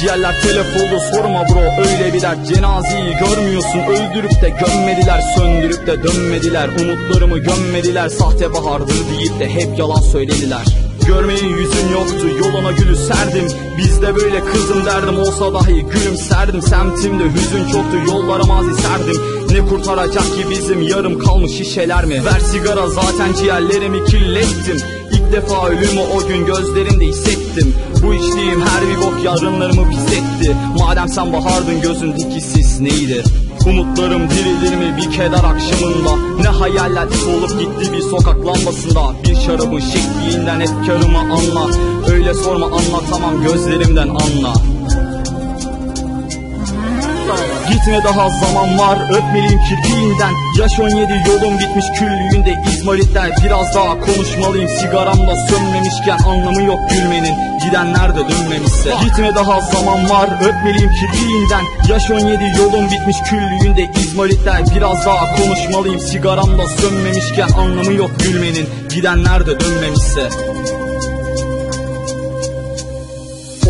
Ciğerler telef oldu sorma bro. Öyle bir dert Cenazeyi görmüyorsun. Öldürüp de gömmediler Söndürüp de dönmediler. Umutlarımı gömmediler Sahte bahardır deyip de hep yalan söylediler. Görmeyi yüzüm yoktu yoluna gülü serdim. Bizde böyle kızım derdim olsa dahi gülümserdim. Semtimde hüzün çoktu yollara mazi serdim. Ne kurtaracak ki bizim yarım kalmış şişeler mi? Ver sigara zaten ciğerlerimi kirlettim. İlk defa ölümü o gün gözlerimde hissettim. Bu içtiğim her yarınlarımı pis etti Madem sen bahardın gözündeki sis neydi? Umutlarım dirilir mi bir keder akşamında? Ne hayaller solup gitti bir sokak lambasında? Bir şarabın şekliğinden efkarımı anla. Öyle sorma anlatamam gözlerimden anla Gitme daha zaman var öpmeliyim kirpiğinden Yaş 17 yolum bitmiş küllüğünde. İzmaritler Biraz daha konuşmalıyım. Sigaramda sönmemişken Anlamı yok gülmenin. Gidenler de dönmemişse. Gitme daha zaman var öpmeliyim kirpiğinden Yaş 17 yolum bitmiş küllüğünde. İzmaritler Biraz daha konuşmalıyım. Sigaramda sönmemişken Anlamı yok gülmenin. Gidenler de dönmemişse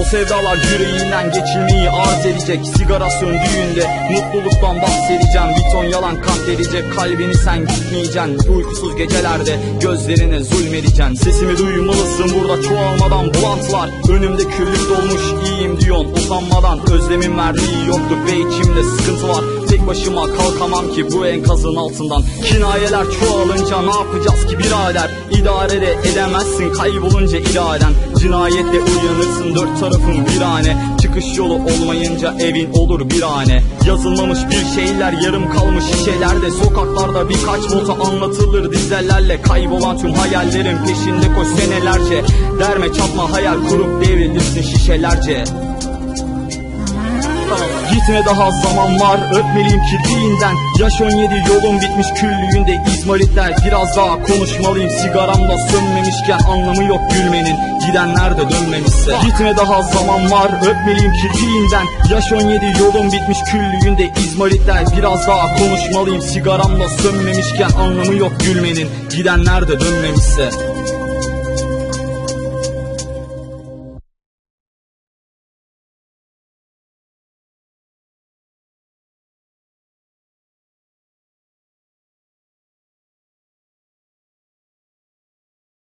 o sevdalar yüreğinden geçilmeyi arz edecek. Sigara söndüğünde mutluluktan bahsedeceğim. Bir ton yalan kahredecek kalbini sen gitmeyeceksin. Uykusuz gecelerde gözlerine zulmedeceksin. Sesimi duymalısın burada çoğalmadan bulantılar Önümde küllük dolmuş iyiyim diyorsun utanmadan. Özlemin verdiği yokluk ve içimde sıkıntı var Tek başıma kalkamam ki bu enkazın altından. Kinayeler çoğalınca ne yapacağız ki birader? İdare de edemezsin kaybolunca iraden Cinayetle uyanırsın dört tarafın bir hane. Çıkış yolu olmayınca evin olur bir hane. Yazılmamış bir şeyler yarım kalmış şişelerde. Sokaklarda birkaç nota anlatılır dizelerle. Kaybolan tüm hayallerin peşinde koş senelerce. Derme çatma hayal kurup devrilirsin şişelerce Gitme daha zaman var öpmeliyim kirpiğinden Yaş 17 yolum bitmiş küllüğünde izmaritler Biraz daha konuşmalıyım sigaramda sönmemişken Anlamı yok gülmenin. Gidenler de dönmemişse. Gitme daha zaman var öpmeliyim kirpiğinden Yaş 17 yolum bitmiş küllüğünde izmaritler Biraz daha konuşmalıyım sigaramda sönmemişken Anlamı yok gülmenin. Gidenler de dönmemişse